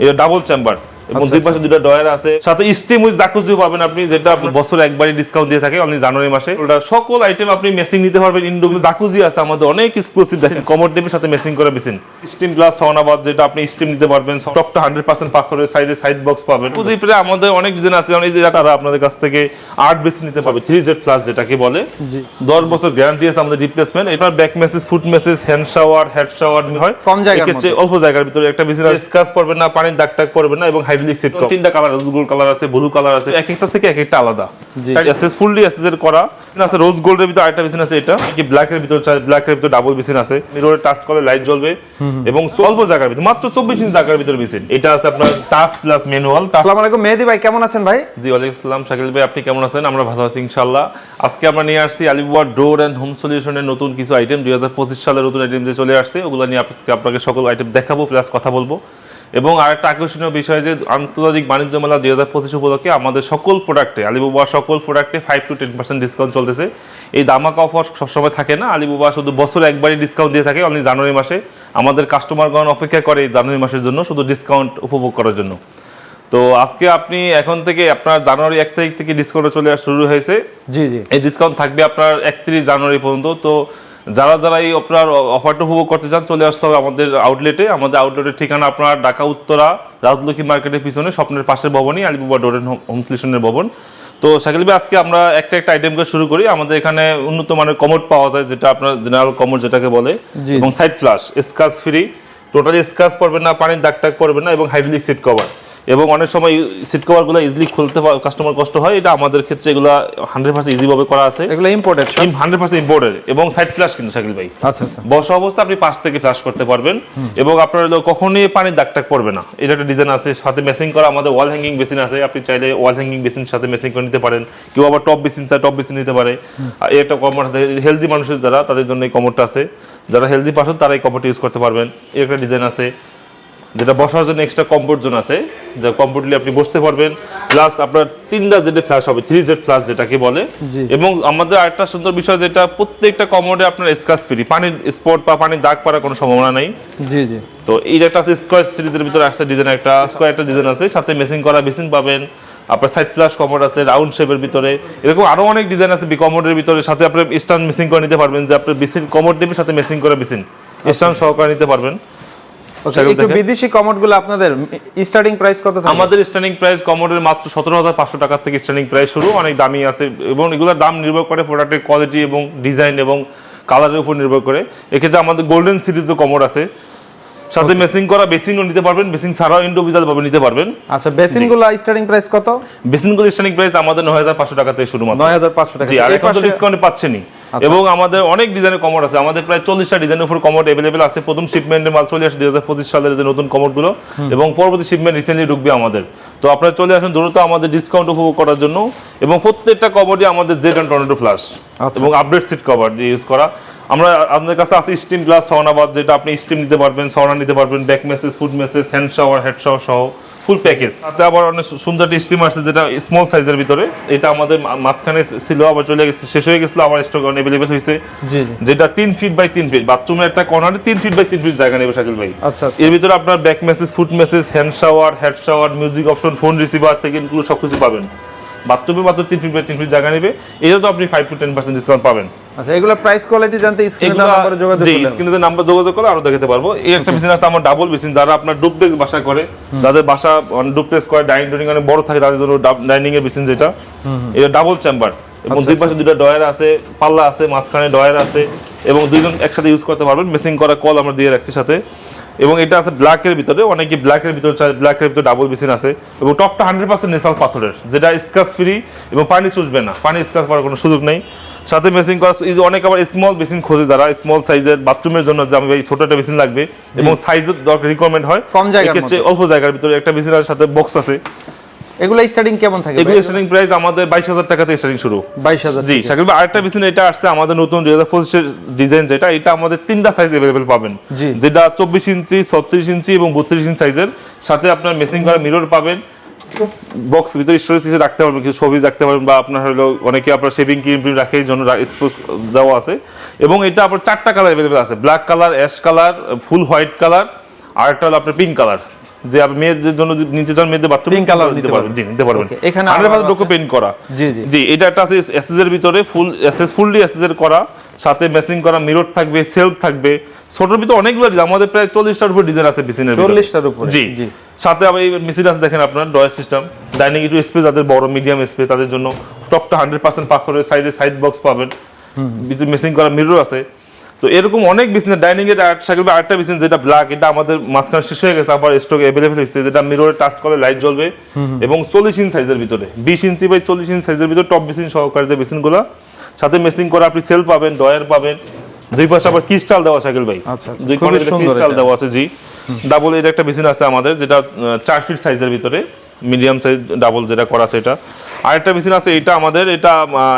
এটা double chamber এবং আচ্ছা, দুই পাশে দুটো ডয়ার আছে। সাথে স্টিম উইথ জাকুজিও পাবেন আপনি যেটা আপনি বছরে একবারই ডিসকাউন্ট দিয়ে থাকে অনলি জানুয়ারি মাসে। ওটা সকল আইটেম আপনি মেসিং নিতে পারবেন। ইন্ডো জাকুজি আছে আমাদের অনেক এক্সক্লুসিভ দেখেন কমোড টেপের সাথে মেসিং করে স্টিম গ্লাস সওনাবাদ যেটা আপনি স্টিম নিতে পারবেন। টপটা হান্ড্রেড পার্সেন্ট পাথরের সাইডে সাইড বক্স পাবেন। জাকুজি প্রায় আমাদের অনেক ডিজাইন আছে অনেক তারা আপনাদের কাছ থেকে আর্ট বেসিন নিতে পারবে থ্রি জেড প্লাস যেটাকে বলে। দশ বছর গ্যারান্টি আছে আমাদের রিপ্লেসমেন্ট এবার back massage foot massage hand shower head shower হয়। কম জায়গার অল্প জায়গার ভিতরে একটা বেশি স্কাচ পড়বে না পানির দাগ টাগ পড়বে না এবং সেট তিনটা কালার রোজ গোল্ড কালার আছে ব্লু কালার আছে? এক একটা থেকে এক একটা আলাদা। জি। এসএস ফুললি করা। আছে রোজ গোল্ডের ভিতরে আরেকটা আছে এটা। কি ব্ল্যাক এর ভিতরে ব্ল্যাক এর ভিতরে ডাবল বেসিন আছে। মিররে টাচ করলে লাইট জ্বলবে। এবং অল্প জায়গার ভিতরে। মাত্র চব্বিশ ইঞ্চি জায়গার ভিতরে বেসিন এটা আছে আপনার টাচ প্লাস ম্যানুয়াল আসসালামু আলাইকুম মেহেদি ভাই কেমন আছেন ভাই? জি ওয়ালাইকুম আসসালাম। শাকিল ভাই আপনি কেমন আছেন? আমরা ভালো আছি ইনশাআল্লাহ। আজকে আমরা নিয়ে আসছি আলিবাবার ডোর অ্যান্ড হোম সলিউশনের নতুন কিছু আইটেম দুই হাজার পঁচিশ সালের নতুন আইটেম যে চলে আসছে। ওগুলো নিয়ে আজকে আপনাকে সকল আইটেম দেখাবো প্লাস কথা বলব। এবং আরেকটা আকর্ষণীয় বিষয় যে আন্তর্জাতিক বাণিজ্য মেলা দুই হাজার পঁচিশ উপলক্ষে আমাদের সকল প্রোডাক্টে আলিবাবার সকল প্রোডাক্টে five to ten percent discount চলতেছে। এই দামাকা অফার সবসময় থাকে না। আলিবাবা শুধু বছরে একবারই ডিসকাউন্ট দিয়ে থাকে অনলি জানুয়ারি মাসে। আমাদের কাস্টমারগণ অপেক্ষা করে এই জানুয়ারি মাসের জন্য শুধু ডিসকাউন্ট উপভোগ করার জন্য। তো আজকে আপনি এখন থেকে আপনার জানুয়ারি এক তারিখ থেকে ডিসকাউন্ট চলে আসা শুরু হয়েছে। জি জি। এই ডিসকাউন্ট থাকবে আপনার একত্রিশ জানুয়ারি পর্যন্ত। তো যারা যারা এই আপনার অফারটা উপভোগ করতে চান চলে আসতে হবে আমাদের আউটলেটে আমাদের আউটলেটের ঠিকানা আপনার ঢাকা উত্তরা রাজলক্ষ্মী মার্কেটের পিছনে স্বপ্নের পাশের ভবনই আলিবাবা ডোরেন হোম সলিউশনের ভবন। তো শাকিল ভাই আজকে আমরা একটা একটা আইটেম করে শুরু করি। আমাদের এখানে উন্নত মানের কমোড পাওয়া যায় যেটা আপনার জেনারেল কমোড যেটাকে বলে এবং side flush scratch free totally scratch পড়বে না পানির দাগ টাগ পড়বে না এবং হাইড্রোলিক সিট কভার এবং অনেক সময় সিট কভারগুলো ইজিলি খুলতে কাস্টমার কষ্ট হয় এটা আমাদের ক্ষেত্রে এগুলো হান্ড্রেড পার্সেন্ট ইজিভাবে করা আছে। এগুলো ইম্পোর্টেড হান্ড্রেড পার্সেন্ট ইম্পোর্টেড এবং সাইড ফ্ল্যাশ কিন্তু শাকিল ভাই। আচ্ছা আচ্ছা। বসা অবস্থা আপনি পাশ থেকে ফ্ল্যাশ করতে পারবেন এবং আপনার কখনোই পানির দাগ টাগ পড়বে না। এটা একটা ডিজাইন আছে সাথে মেসিং করা আমাদের ওয়াল হ্যাঙ্গিং বেসিন আছে। আপনি চাইলে ওয়াল হ্যাঙ্গিং বেসিন সাথে মেসিং করে নিতে পারেন। কেউ আবার টপ বেসিন চায় টপ বেসিন নিতে পারে। একটা কমর হেলদি মানুষের যারা তাদের জন্য এই কমরটা আছে। যারা হেলদি পার্সন তারা এই কমরটা ইউজ করতে পারবেন। এই একটা ডিজাইন আছে। যেটা বসার জন্য এক্সট্রা কমফোর্ট জোন আছে যা কমফোর্টলি আপনি বসতে পারবেন। প্লাস আপনার তিনটা জেডে ফ্ল্যাশ হবে থ্রি জেড ফ্ল্যাশ যেটাকে বলে। এবং আমাদের আরেকটা সুন্দর বিষয় যেটা প্রত্যেকটা কমোডে আপনার স্কাচ ফ্রি পানির স্পট বা পানির দাগ পড়ার কোনো সম্ভাবনা নাই। জি জি। তো এই একটা আছে স্কোয়ার সিরিজের ভিতরে আসছে ডিজাইন একটা স্কোয়ার একটা ডিজাইন আছে সাথে মেসিং করা বেসিন পাবেন। আপনার সাইড ফ্লাশ কমোড আছে রাউন্ড শেপের ভিতরে। এরকম আরও অনেক ডিজাইন আছে কমোডের ভিতরে সাথে আপনি স্টান মেসিং করে নিতে পারবেন। যে আপনার বেসিন কমোড নেবেন সাথে মেসিং করে বেসিন স্টান সহকারে নিতে পারবেন। একটু বিদেশি কমোড আপনাদের স্টার্টিং প্রাইস কত থাকে? আমাদের স্টার্টিং প্রাইস কমোডের মাত্র সতেরো হাজার পাঁচশো টাকা থেকে স্টার্টিং প্রাইস শুরু অনেক দামি আছে এবং এগুলোর দাম নির্ভর করে প্রোডাক্টের কোয়ালিটি এবং ডিজাইন এবং কালারের উপর নির্ভর করে। এক্ষেত্রে আমাদের গোল্ডেন সিরিজও কমোড আছে। সাথে মেসিং করা বেসিনও নিতে পারবেন বেসিং ছাড়াও ইন্ডিভিজুয়াল ভাবে নিতে পারবেন। আচ্ছা বেসিনগুলো স্টার্টিং প্রাইস কত? বেসিনগুলো স্টার্টিং প্রাইস আমাদের নয় হাজার পাঁচশো টাকা থেকে শুরু মাত্র। নয় হাজার পাঁচশো টাকা জি আর এখন তো ডিসকাউন্ট পাচ্ছেনই। আচ্ছা। এবং আমাদের অনেক ডিজাইনের কমোড আছে। আমাদের প্রায় চল্লিশটা ডিজাইনের উপর কমোড অ্যাভেলেবেল আছে। প্রথম শিপমেন্টের মাল চলে আসে দুই হাজার পঁচিশ সালের যে নতুন কমোডগুলো। এবং পরবর্তী শিপমেন্ট রিসেন্টলি ঢুকবে আমাদের। তো আপনারা চলে আসুন দ্রুত আমাদের ডিসকাউন্ট উপভোগ করার জন্য। এবং প্রত্যেকটা কমোডই আমাদের জেড অ্যান্ড টর্নেডো ফ্লাশ আচ্ছা। এবং আপডেট সিট কভার ইউজ করা। আমরা আপনাদের কাছে আছে স্টিম গ্লাস সওনাবাদ যেটা আপনি স্টিম নিতে পারবেন সওনা নিতে পারবেন back massage foot massage hand shower head shower সহ। Full package. তাতে আবার অনেক সুন্দর একটা স্টিম আসছে যেটা স্মল সাইজের ভিতরে। এটা আমাদের মাঝখানে ছিল আবার চলে গেছে শেষ হয়ে গেছিল আবার স্টক অ্যাভেলেবেল হয়েছে। যেটা তিন ফিট বাই তিন ফিট বাথরুমের একটা কর্নারে তিন ফিট বাই তিন ফিট জায়গা নেবে শাকিল ভাই। আচ্ছা আচ্ছা। এর ভিতরে আপনার back massage foot massage hand shower head shower music option phone receiver থেকে এগুলো সব কিছু পাবেন। বাথরুমে মাত্র তিন ফিট বাই তিন ফিট জায়গা নেবে। এটা তো আপনি five to ten percent discount পাবেন। আচ্ছা এগুলো প্রাইস কোয়ালিটি জানতে স্ক্রিনে দেওয়া যোগাযোগ জি স্ক্রিনে নাম্বার যোগাযোগ করে আরও দেখাতে পারব। এই একটা মেশিন আছে আমার ডাবল মেশিন যারা আপনার ডুপ্লেক্স বাসা করে যাদের বাসা ডুপ্লেক্স করে ডাইনিং ডুনিং অনেক বড় থাকে তাদের জন্য ডাইনিং এর মেশিন যেটা। এটা ডাবল চেম্বার এবং আচ্ছা, দুই পাশে দুটো ডয়ার আছে পাল্লা আছে মাঝখানে ডয়ার আছে এবং দুইজন একসাথে ইউজ করতে পারবেন। মেসিং করা কল আমরা দিয়ে রাখছি সাথে। এবং এটা আছে ব্ল্যাকের ভিতরে অনেকে ব্ল্যাকের ভিতরে চায় ব্ল্যাকের ভিতরে ডাবল মেশিন আছে। এবং টপটা হান্ড্রেড পার্সেন্ট নেশাল পাথরের যেটা স্কাচ ফ্রি এবং পানি চুষবে না পানি স্কাচ করার কোনো সুযোগ নেই। সাথে মেশিন করা ইজ অনেক আবার স্মল মেশিন খোঁজে যারা স্মল সাইজের বাথরুমের জন্য যে আমি ভাই ছোট একটা মেশিন লাগবে এবং সাইজের দরকার রিকোয়ারমেন্ট হয় কম জায়গা অল্প জায়গার ভিতরে একটা মেশিনের সাথে বক্স আছে। এগুলো স্টার্টিং কেমন থাকে এগুলো স্টার্টিং প্রাইস আমাদের বাইশ হাজার টাকা থেকে স্টার্টিং শুরু। বাইশ হাজার জি শাকিব ভাই, আরেকটা মেশিন এটা আসছে আমাদের নতুন দুই হাজার পঁচিশের ডিজাইন যেটা এটা আমাদের তিনটা সাইজ অ্যাভেলেবেল পাবেন। যেটা চব্বিশ ইঞ্চি ছত্রিশ ইঞ্চি এবং বত্রিশ ইঞ্চি সাইজের সাথে আপনার মেসিং করা মিরর পাবেন। বক্স ভিতরে স্টোরেজ হিসেবে রাখতে পারবেন কিছু ছবি রাখতে পারবেন বা আপনার হলো অনেকে আপনার শেভিং ক্রিম টিম রাখে জন্য এক্সপোজ দেওয়া আছে। এবং এটা আপনার চারটা কালার অ্যাভেলেবেল আছে black colour ash colour full white colour আর একটা হলো আপনার পিঙ্ক কালার যে আপনি মেয়েদের জন্য নিতে চান মেয়েদের বাথরুম Pink colour নিতে পারবেন। জি নিতে পারবেন। এখানে হান্ড্রেড পার্সেন্ট আছে। পেন্ট করা। জি জি। জি এটা একটা আছে এসএস এর ভিতরে ফুল এসএস ফুললি এসএস এর করা সাথে ম্যাচিং করা মিরর থাকবে সেলফ থাকবে। ছোটর ভিতরে অনেকগুলো আমাদের প্রায় চল্লিশটার উপর ডিজাইন আছে বিসিনের চল্লিশটার উপরে জি। জি। সাথে আবার এই মেশিন আছে দেখেন আপনার ডয়ার সিস্টেম ডাইনিং একটু স্পেস যাদের বড় মিডিয়াম স্পেস তাদের জন্য। টপটা হান্ড্রেড পার্সেন্ট পাথরের সাইডে সাইড বক্স পাবেন। মেশিং করা মিরর আছে। তো এরকম অনেক বিজনেস ডাইনিং এর সাইকেল আরেকটা বিজনেস যেটা ব্ল্যাক এটা আমাদের মাঝখানে শেষ হয়ে গেছে আবার স্টক অ্যাভেলেবল হয়েছে যেটা মিররে টাচ করে লাইট জ্বলবে এবং চল্লিশ ইঞ্চ সাইজের ভিতরে। বিশ ইঞ্চি বাই চল্লিশ ইঞ্চ সাইজের ভিতরে টপ মেশিন সহকারে যে মেশিনগুলো সাথে মেশিং করা আপনি সেল পাবেন ডয়ার পাবেন। দুই পাশে আবার ক্রিস্টাল দেওয়া সাইকেল ভাই। আচ্ছা, আচ্ছা। দুই পাশে ক্রিস্টাল দেওয়া আছে জি। ডাবল এর একটা মেশিন আছে আমাদের যেটা চার ফিট সাইজের ভিতরে। মিডিয়াম সাইজ ডাবল যেটা করা আছে এটা। আরেকটা মেশিন আছে এটা আমাদের এটা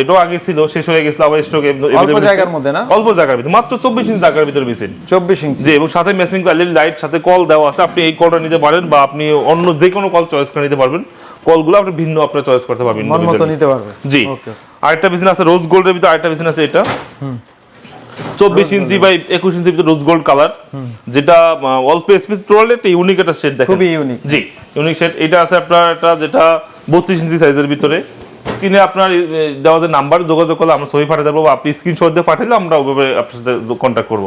এটাও আগে ছিল শেষ হয়ে গেছিল আবার স্টক অল্প জায়গার মধ্যে না? অল্প জায়গার ভিতরে মাত্র চব্বিশ ইঞ্চ জায়গার ভিতরে মেশিন চব্বিশ ইঞ্চি জি এবং সাথে মেশিন এলইডি লাইট সাথে কল দেওয়া আছে আপনি এই কলটা নিতে পারেন বা আপনি অন্য যে কোনো কল চয়েস করে নিতে পারবেন। কলগুলো আপনি ভিন্ন আপনার চয়েস করতে পারবেন মন মতো নিতে পারবেন জি ওকে আরেকটা মেশিন আছে রোজ গোল্ডের ভিতরে আরেকটা মেশিন আছে এটা। চব্বিশ ইঞ্চি বাই একুশ ইঞ্চি ভিতরে রোজ গোল্ড কালার যেটা অল্প স্পেস টোটাল একটা ইউনিক একটা শেড দেখেন। খুবই ইউনিক জি ইউনিক শেড এটা আছে আপনার এটা যেটা বত্রিশ ইঞ্চি সাইজের ভিতরে। কিনে আপনার দেওয়া যে নাম্বার যোগাযোগ করলে আমরা ছবি পাঠাতে পারব বা আপনি স্ক্রিনশট দিয়ে পাঠালে আমরা ওইভাবে আপনার সাথে কন্ট্যাক্ট করব।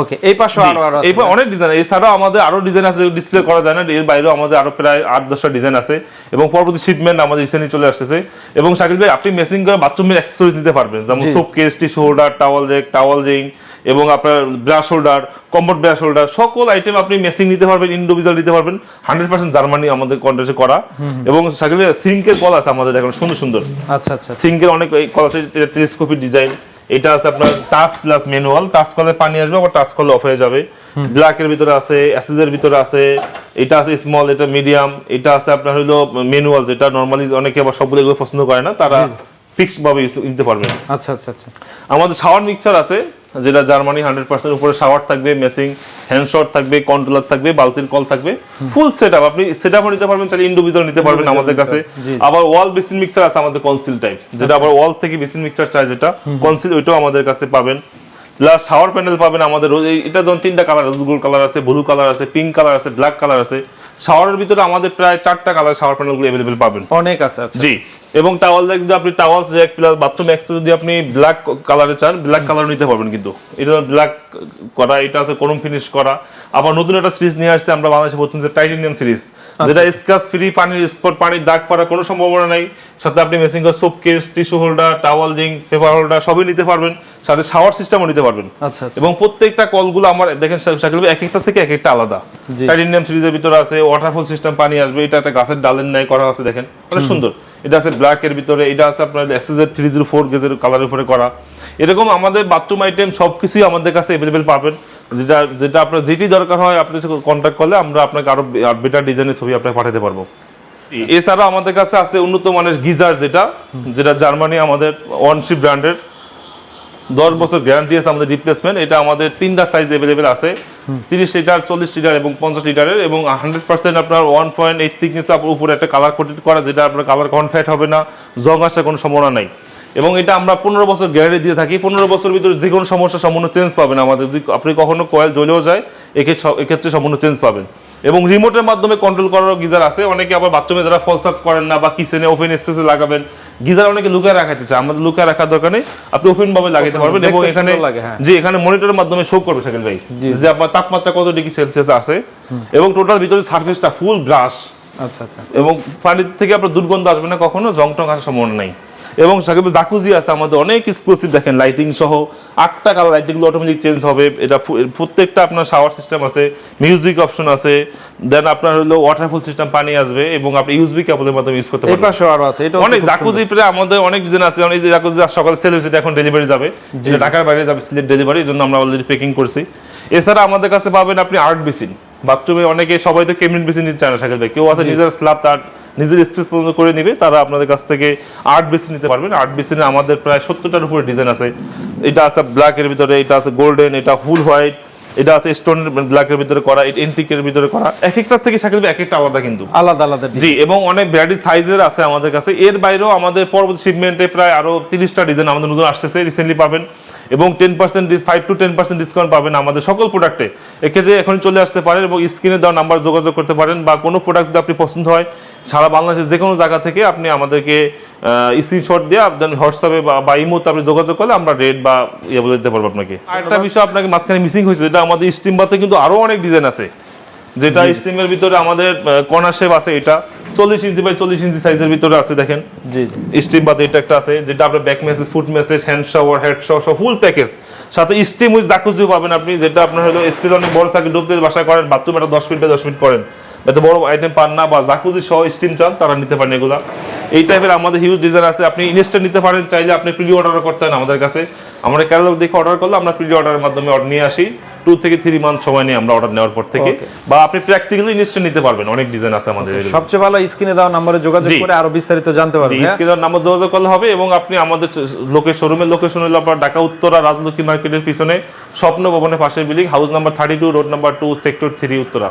ওকে এই পাশে আরও আরও আছে এরপর অনেক ডিজাইন এছাড়াও আমাদের আরও ডিজাইন আছে ডিসপ্লে করা যায় না এর বাইরেও আমাদের আরও প্রায় আট দশটা ডিজাইন আছে। এবং পরবর্তী শিপমেন্ট আমাদের রিসেন্টলি চলে আসতেছে। এবং শাকিল ভাই আপনি মেসিং করে বাথরুমের অ্যাক্সেসরিজ নিতে পারবেন যেমন soap case tissue holder towel rack towel ring এবং আপনার brush holder comfort brush holder সকল আইটেম আপনি মেসিং নিতে পারবেন ইন্ডিভিজুয়াল নিতে পারবেন। হান্ড্রেড পার্সেন্ট জার্মানি আমাদের কন্ট্রাক্টে করা। এবং শাকিল ভাই সিঙ্কের কল আছে আমাদের এখন সুন্দর সুন্দর। আচ্ছা আচ্ছা। সিঙ্কের অনেক কল আছে টেলিস্কোপিক ডিজাইন এটা আছে আপনার টাচ প্লাস ম্যানুয়াল টাচ করলে পানি আসবে আবার টাচ করলে অফ হয়ে যাবে। ব্ল্যাক এর ভিতরে আছে অ্যাসিস এর ভিতরে আছে এটা আছে স্মল এটা মিডিয়াম এটা আছে আপনার হলো ম্যানুয়াল যেটা নরমালি অনেকে আবার সবগুলো পছন্দ করে না। তারা ফিক্সড ভাবে নিতে পারবেন। আচ্ছা আচ্ছা আচ্ছা। আমাদের শাওয়ার মিক্সচার আছে যেটা জার্মানি হান্ড্রেড পার্সেন্ট উপরে শাওয়ার থাকবে মেসিং হ্যান্ড শট থাকবে কন্ট্রোলার থাকবে বালতির কল থাকবে। ফুল সেট আপ আপনি সেট আপও নিতে পারবেন চাইলে ইন্ডিভিজুয়াল নিতে পারবেন আমাদের কাছে। আবার ওয়াল বেসিন মিক্সচার আছে আমাদের কনসিল টাইপ যেটা আবার ওয়াল থেকে বেসিন মিক্সচার চাই যেটা কনসিল ওইটাও আমাদের কাছে পাবেন। প্লাস শাওয়ার প্যানেল পাবেন আমাদের এটা ধরুন তিনটা কালার গোল্ড কালার আছে ব্লু কালার আছে পিঙ্ক কালার আছে ব্ল্যাক কালার আছে। শাওয়ারের ভিতরে আমাদের প্রায় চারটা কালার শাওয়ার প্যানেলগুলো অ্যাভেলেবেল পাবেন। অনেক আছে আচ্ছা। জি এবং টাওয়াল জ্যাক যদি আপনি টাওয়াল জ্যাক প্লাস বাথরুম এক্স যদি আপনি ব্ল্যাক কালারে চান ব্ল্যাক কালার নিতে পারবেন কিন্তু। এটা ব্ল্যাক করা এটা আছে করম ফিনিশ করা। আবার নতুন একটা সিরিজ নিয়ে আসছে আমরা বাংলাদেশে প্রথম যে টাইটেনিয়াম সিরিজ যেটা স্কাচ ফ্রি পানির স্পট পানির দাগ পড়ার কোনো সম্ভাবনা নাই। সাথে আপনি messing soap case tissue holder towel জিং পেপার হোল্ডার সবই নিতে পারবেন। সাথে শাওয়ার সিস্টেমও নিতে পারবেন। আচ্ছা আচ্ছা। এবং প্রত্যেকটা কলগুলো আমার দেখেন ভাই, এক একটা থেকে এক একটা আলাদা। টাইটেনিয়াম সিরিজের ভিতরে আছে ওয়াটারফল সিস্টেম পানি আসবে এটা একটা গাছের ডালের ন্যায় করা আছে দেখেন। অনেক সুন্দর। এটা আছে ব্ল্যাক এর ভিতরে এটা আছে আপনার এসএসএর থ্রি জিরো ফোর গেজের কালারের উপরে করা। এরকম আমাদের বাথরুম আইটেম সবকিছুই আমাদের কাছে অ্যাভেলেবেল পাবেন। যেটা যেটা আপনার যেটি দরকার হয় আপনি কন্ট্যাক্ট করলে আমরা আপনাকে আরও বেটার ডিজাইনের ছবি আপনাকে পাঠাতে পারব। এছাড়া আমাদের কাছে আছে উন্নত মানের গিজার যেটা যেটা জার্মানি আমাদের ওয়ানশিপ ব্র্যান্ডের দশ বছর গ্যারান্টি আছে আমাদের রিপ্লেসমেন্ট এটা আমাদের তিনটা সাইজ অ্যাভেলেবেল আছে। তিরিশ লিটার চল্লিশ লিটার এবং পঞ্চাশ লিটারের এবং হান্ড্রেড পার্সেন্ট আপনার ওয়ান পয়েন্ট এইট থিকনেস উপরে একটা কালার কোটেড করা, যেটা আপনার কালার কনফ্যাট হবে না, জং আসার কোনো সম্ভাবনা নাই। এবং এটা আমরা পনেরো বছর গ্যারান্টি দিয়ে থাকি, পনেরো বছর ভিতরে যে কোনো সমস্যা সম্পূর্ণ চেঞ্জ পাবেন আমাদের। যদি আপনি কখনো কয়েল জ্বলেও যায় এক্ষেত্রে সম্পূর্ণ চেঞ্জ পাবেন। এবং রিমোটের মাধ্যমে কন্ট্রোল করার গিজার আছে, অনেকে আবার বাথরুমে যারা ফলস আপ করেন না বা কিচেনে ওপেন স্পেসে লাগাবেন গিজার অনেকে লুকায় রাখাতে চায় আমাদের লুকায় রাখার দরকার নেই। আপনি ওপেন ভাবে লাগাতে পারবেন এবং এখানে যে লাগে, হ্যাঁ। জি এখানে মনিটরের মাধ্যমে শো করবে সাকিল ভাই যে আপনার তাপমাত্রা কত ডিগ্রি সেলসিয়াস আছে। এবং টোটাল ভিতরে সার্ফেসটা ফুল ব্রাশ আচ্ছা আচ্ছা। এবং পানির থেকে আপনার দুর্গন্ধ আসবে না কখনো জং টং আসার সম্ভাবনা নাই। এবং সাকিব জাকুজি আছে আমাদের অনেক এক্সক্লুসিভ দেখেন লাইটিং সহ। আটটা কালার লাইটিংগুলো অটোমেটিক চেঞ্জ হবে। এটা প্রত্যেকটা আপনার শাওয়ার সিস্টেম আছে মিউজিক অপশন আছে দেন আপনার হলো ওয়াটারফুল সিস্টেম পানি আসবে এবং আপনি ইউজবি কেবলের মাধ্যমে ইউজ করতে পারবেন। পাশে আরও আছে এটা অনেক জাকুজি প্রায় আমাদের অনেক ডিজাইন আছে অনেক জাকুজি সকালে সেল হয়েছে এখন ডেলিভারি যাবে। ঢাকার বাইরে যাবে সিলেট ডেলিভারি এই জন্য আমরা অলরেডি প্যাকিং করছি। এছাড়া আমাদের কাছে পাবেন আপনি আর্ট বেসিন বাথরুমে অনেকে সবাই তো কেমিন বেসিন নিতে চায় না সাইকেল ভাই। কেউ আছে নিজের স্ল্যাব তার নিজের স্পেস পর্যন্ত করে নিবে তারা আপনাদের কাছ থেকে আর্ট বেসিন নিতে পারবেন। আর্ট বেসিনে আমাদের প্রায় সত্তরটার উপরে ডিজাইন আছে। এটা আছে ব্ল্যাক এর ভিতরে এটা আছে গোল্ডেন এটা ফুল হোয়াইট এটা আছে স্টোন ব্ল্যাক এর ভিতরে করা এন্টিকের ভিতরে করা। এক একটার থেকে ভাই এক একটা আলাদা কিন্তু। আলাদা আলাদা জি এবং অনেক ভ্যারাইটি সাইজের আছে আমাদের কাছে। এর বাইরেও আমাদের পরবর্তী শিপমেন্টে প্রায় আরও তিরিশটা ডিজাইন আমাদের নতুন আসতেছে রিসেন্টলি পাবেন। এবং ten percent five to ten percent discount পাবেন আমাদের সকল প্রোডাক্টে এক্ষেত্রে এখন চলে আসতে পারেন এবং স্ক্রিনে দেওয়া নাম্বার যোগাযোগ করতে পারেন বা কোনো প্রোডাক্ট যদি আপনি পছন্দ হয় সারা বাংলাদেশের যে কোনো জায়গা থেকে আপনি আমাদেরকে স্ক্রিনশট দিয়ে আপনার হোয়াটসঅ্যাপে বা এই ইমোতে আপনি যোগাযোগ করলে আমরা রেট বা ইয়ে বলে দিতে পারব আপনাকে। একটা বিষয় আপনাকে মাঝখানে মিসিং হয়েছে যেটা আমাদের স্টিম বাতে কিন্তু আরও অনেক ডিজাইন আছে। যেটা স্টিমের ভিতরে আমাদের কর্নার শেপ আছে এটা। চল্লিশ ইঞ্চি বাই চল্লিশ ইঞ্চি সাইজের ভিতরে আছে দেখেন। জি স্টিম বাদে এটা একটা আছে যেটা আপনার back massage foot massage hand shower head shower সব ফুল প্যাকেজ সাথে স্টিম উইথ জাকুজিও পাবেন আপনি যেটা আপনার হলো স্পেস অনেক বড় থাকে ডুবতে বাসা করেন বাথরুম একটা দশ মিনিট বা দশ মিনিট করেন। এত বড় আইটেম পান না বা জাকুজি সহ স্টিম চান তারা নিতে পারেন এগুলা। এই টাইপের আমাদের হিউজ ডিজাইন আছে আপনি ইনস্ট্যান্ট নিতে পারেন চাইলে আপনি প্রি অর্ডার করতে পারেন আমাদের কাছে। আমরা ক্যাটালগ দেখে অর্ডার করলে আমরা প্রি অর্ডারের মাধ্যমে অর্ডার নিয়ে আসি। টু থেকে থ্রি মান্থ সময় নিয়ে আমরা অর্ডার নেওয়ার পর থেকে বা আপনি প্র্যাকটিক্যালি নিশ্চয়ই নিতে পারবেন অনেক ডিজাইন আছে আমাদের সবচেয়ে ভালো স্ক্রিনে দেওয়া নম্বরে যোগাযোগ করে আরও বিস্তারিত জানতে পারবেন হ্যাঁ? দেওয়া নাম্বার যোগাযোগ করলে হবে এবং আপনি আমাদের লোকের শোরুমের লোকেশন হলো আপনার ঢাকা উত্তরা রাজলক্ষ্মী মার্কেটের পিছনে স্বপ্ন ভবনের পাশে building house number thirty two road number two sector three Uttara.